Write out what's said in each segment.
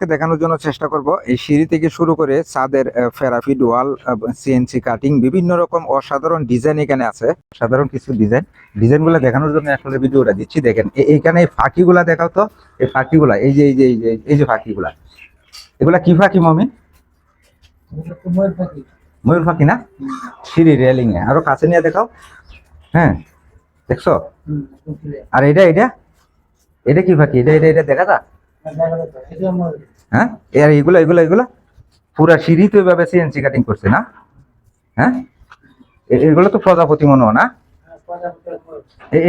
দেখানোর জন্য চেষ্টা করব। এই সিঁড়ি থেকে শুরু করে ছাদের ফেরাফিড ওয়াল সিএনসি কাটিং বিভিন্ন রকম অসাধারণ ডিজাইন এখানে আছে। সাধারণ কিছু ডিজাইন ডিজাইনগুলো দেখানোর জন্য আসলে ভিডিওটা দিচ্ছি। দেখেন এইখানে এই ফাঁকিগুলা দেখাও তো। এই ফাঁকিগুলা এই যে এই যে এই যে এই যে ফাঁকিগুলা। এগুলা কি ফাঁকি মমি? ময়ূর ফাঁকি না? সিঁড়ি রেলিং এ। আরও কাছে নিয়ে দেখাও। হ্যাঁ দেখছ? আর এটা এটা? এটা কি ফাঁকি? এটা এটা এটা দেখা যা। হ্যাঁ? আর এগুলা এগুলা এগুলা? পুরা সিঁড়ি তো এভাবে সিএনসি কাটিং করছে না? হ্যাঁ? এগুলো তো প্রজাপতি মনে হয় না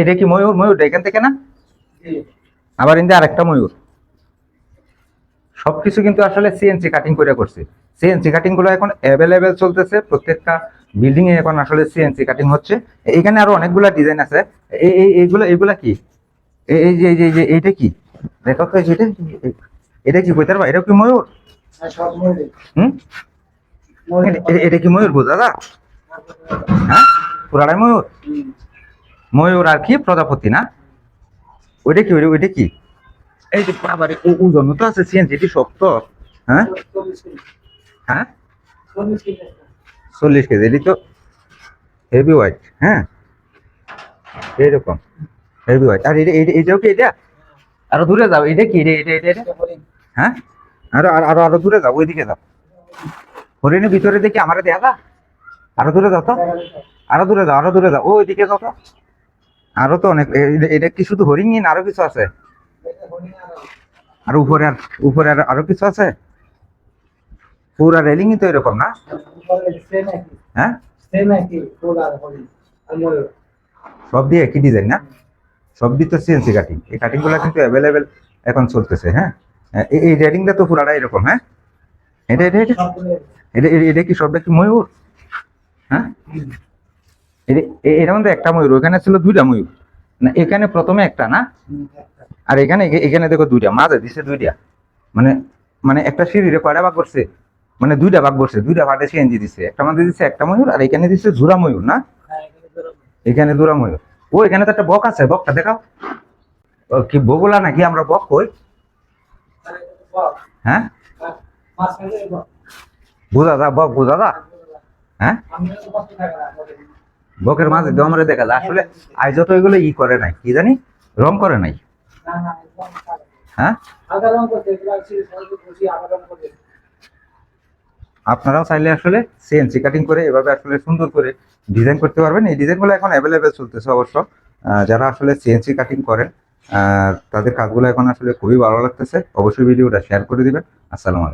এটা কি ময়ূর? ময়ূর এখান থেকে না? আবার ইন্দে আরেকটা ময়ূর। সবকিছু কিন্তু আসলে সিএনসি কাটিং করে করছে। সিএনসি কাটিংগুলো এখন অ্যাভেলেবেল চলতেছে। প্রত্যেকটা বিল্ডিং এ এখন আসলে সিএনসি কাটিং হচ্ছে। এখানে আরও অনেকগুলা ডিজাইন আছে। এই এই এইগুলো এগুলা কি? এই যে এইটা কি? দেখো তো এটা এই- এটা কি কইতার এটা কি ময়ূর? হুম? এটা- কি ময়ূর বোঝা যা হ্যাঁ? পুরাটাই ময়ূর? ময়ূর আর কি? প্রজাপতি না? ওইটা কি ওইটা- কি? এই যে বাবার ওজন তো আছে সিএনজি এটি শক্ত। হ্যাঁ? হ্যাঁ? চল্লিশ কেজি। এটি তো হেভি ওয়াইট হ্যাঁ? এইরকম হেভি ওয়াইট আর এটা- এটাও কি এটা? আরও দূরে যাও এটা কি এটা এটা? হ্যাঁ? আরও আরও আরও দূরে যাও ওইদিকে যাও। হরিণের ভিতরে দেখি আমারে দেখা যা। আরও দূরে যাও তো। আরও দূরে যাও আরও দূরে যাও। ওইদিকে যাও তো। আরও তো অনেক এটা- কি শুধু হরিণ আরও কিছু আছে? আর উপরে আর উপরে আর আরও কিছু আছে? পুরা রেলিংই তো এরকম না? হ্যাঁ? সব দিয়ে একই ডিজাইন না? সব দিয়ে তো সিএনসি কাটিং এই কাটিংগুলো কিন্তু অ্যাভেলেবেল এখন চলতেছে হ্যাঁ? এই- রেলিংটা তো পুরাটা এরকম হ্যাঁ? এটা এটা এটা? এটা, এটা- কি সবটা কি ময়ূর? হ্যাঁ? এটা মধ্যে একটা ময়ূর, ওখানে ছিল দুইটা ময়ূর। না, এখানে প্রথমে একটা, না? আর এখানে এখানে দেখো দুইটা, মাঝে দিছে দুইটা। মানে মানে একটা সিঁড়িরে কয়টা ভাগ করছে? মানে দুইটা ভাগ করছে, দুইটা ভাগে সিএনজি দিছে। একটা মধ্যে দিছে একটা ময়ূর, আর এখানে দিছে ঝুরা ময়ূর, না? এখানে দুরা ময়ূর। ও, এখানে তো একটা বক আছে, বকটা দেখাও। কি বগুলা নাকি আমরা বক কই? হ্যাঁ? বুঝা যা, বক বুঝা দা হ্যাঁ? বকের মাঝে দমরে দেখা যায় আসলে আইজ তো এগুলো ই করে নাই, কি জানি? রং করে নাই। হ্যাঁ? আপনারাও চাইলে আসলে সিএনসি কাটিং করে এভাবে আসলে সুন্দর করে ডিজাইন করতে পারবেন। এই ডিজাইনগুলো এখন অ্যাভেলেবেল চলতেছে অবশ্য। যারা আসলে সিএনসি কাটিং করেন তাদের কাজগুলো এখন আসলে খুবই ভালো লাগতেছে। অবশ্যই ভিডিওটা শেয়ার করে দেবেন। আসসালামু আলাইকুম।